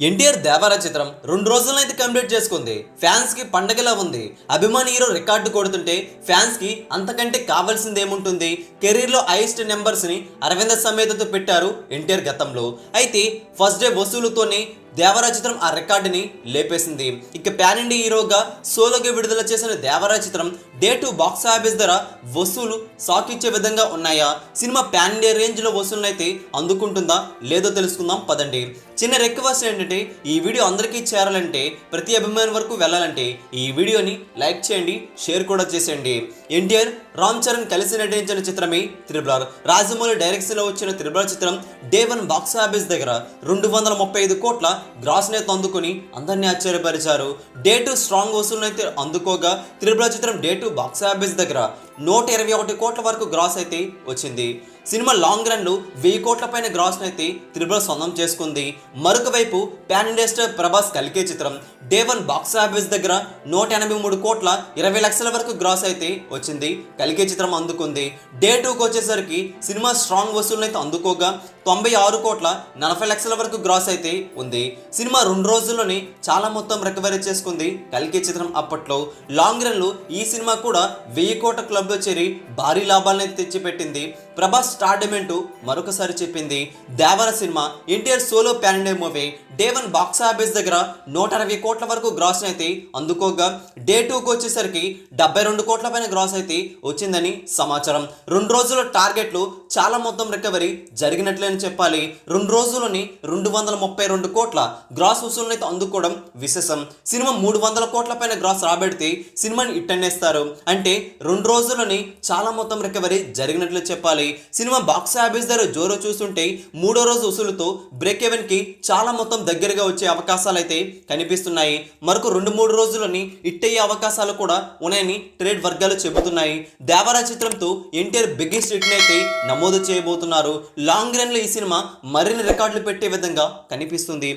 ఎన్టీఆర్ దేవరా చిత్రం రెండు రోజులను అయితే కంప్లీట్ చేసుకుంది. ఫ్యాన్స్కి పండగలా ఉంది. అభిమాని హీరో రికార్డు కొడుతుంటే ఫ్యాన్స్కి అంతకంటే కావాల్సింది ఏముంటుంది కెరీర్లో హైయెస్ట్ నెంబర్స్ని అరవింద సమేతతో పెట్టారు ఎన్టీఆర్ గతంలో. అయితే ఫస్ట్ డే వసూలుతోనే దేవరా చిత్రం ఆ రికార్డుని లేపేసింది. ఇక ప్యాన్ ఇండియా హీరోగా సోలోగా విడుదల చేసిన దేవరా చిత్రం డే టు బాక్స్ ఆఫీస్ ధర వసూలు షాక్ ఇచ్చే విధంగా ఉన్నాయా? సినిమా ప్యాన్ ఇండియా రేంజ్లో వసూలు అయితే అందుకుంటుందా? లేదో తెలుసుకుందాం పదండి. చిన్న రిక్వెస్ట్ ఏంటంటే ఈ వీడియో అందరికీ చేరాలంటే ప్రతి అభిమాని వరకు వెళ్ళాలంటే ఈ వీడియోని లైక్ చేయండి షేర్ కూడా చేసేయండి. ఎన్టీఆర్ రామ్ చరణ్ కలిసి నటించిన చిత్రమే త్రిబులర్. రాజమౌళి డైరెక్షన్లో వచ్చిన త్రిబులర్ చిత్రం డే వన్ బాక్స్ ఆఫీస్ దగ్గర రెండు వందల ముప్పై ఐదు కోట్ల గ్రాస్ నేత అందుకుని అందరినీ ఆశ్చర్యపరిచారు. డే టు స్ట్రాంగ్ వసూలు అయితే అందుకోగా త్రిబులర్ చిత్రం డే టు బాక్స్ ఆఫీస్ దగ్గర నూట ఇరవై ఒకటి కోట్ల వరకు గ్రాస్ అయితే వచ్చింది. సినిమా లాంగ్ రన్లో వెయ్యి కోట్ల పైన గ్రాస్ అయితే త్రిబుల్ సొంతం చేసుకుంది. మరొక వైపు పాన్ ఇండియా స్టార్ ప్రభాస్ కలికే చిత్రం. డే వన్ బాక్స్ ఆఫీస్ దగ్గర నూట ఎనభై మూడు కోట్ల ఇరవై లక్షల వరకు గ్రాస్ అయితే వచ్చింది. కలికే చిత్రం అందుకుంది. డే టూకి వచ్చేసరికి సినిమా స్ట్రాంగ్ వసూలు అయితే అందుకోగా తొంభై ఆరు కోట్ల నలభై లక్షల వరకు గ్రాస్ అయితే ఉంది. సినిమా రెండు రోజుల్లోనే చాలా మొత్తం రికవరీ చేసుకుంది కలికే చిత్రం అప్పట్లో. లాంగ్ రన్లో ఈ సినిమా కూడా వెయ్యి కోట్ల క్లబ్లో చేరి భారీ లాభాలను తెచ్చిపెట్టింది. ప్రభాస్ స్టార్డమెంట్ మరొకసారి చెప్పింది. Devara cinema NTR solo pan movie day one box office దగ్గర నూట అరవై కోట్ల వరకు గ్రాస్ అయితే అందుకోగా డే టూకి వచ్చేసరికి డెబ్బై రెండు కోట్ల పైన గ్రాస్ అయితే వచ్చిందని సమాచారం. రెండు రోజుల టార్గెట్లు చాలా మొత్తం రికవరీ జరిగినట్లే అని చెప్పాలి. రెండు రోజులని రెండు వందల ముప్పై రెండు కోట్ల గ్రాస్ వసూలను అయితే అందుకోవడం విశేషం. సినిమా మూడు వందల కోట్ల పైన గ్రాస్ రాబెడితే సినిమాని ఇట్టనేస్తారు. అంటే రెండు రోజులని చాలా మొత్తం రికవరీ జరిగినట్లు చెప్పాలి. సినిమా బాక్స్ ఆఫీస్ ధర జోరో చూస్తుంటే మూడో రోజు వసూలుతో బ్రేక్ ఎవెన్కి చాలా మొత్తం దగ్గరగా వచ్చే అవకాశాలు అయితే కనిపిస్తున్నాయి. మరొక రెండు మూడు రోజుల్లోని ఇట్టయ్యే అవకాశాలు కూడా ఉన్నాయని ట్రేడ్ వర్గాలు చెబుతున్నాయి. దేవరా చిత్రంతో ఎన్టీఆర్ బిగ్గెస్ట్ హిట్ అయితే నమోదు చేయబోతున్నారు. లాంగ్ రన్లో ఈ సినిమా మరిన్ని రికార్డులు పెట్టే విధంగా కనిపిస్తుంది.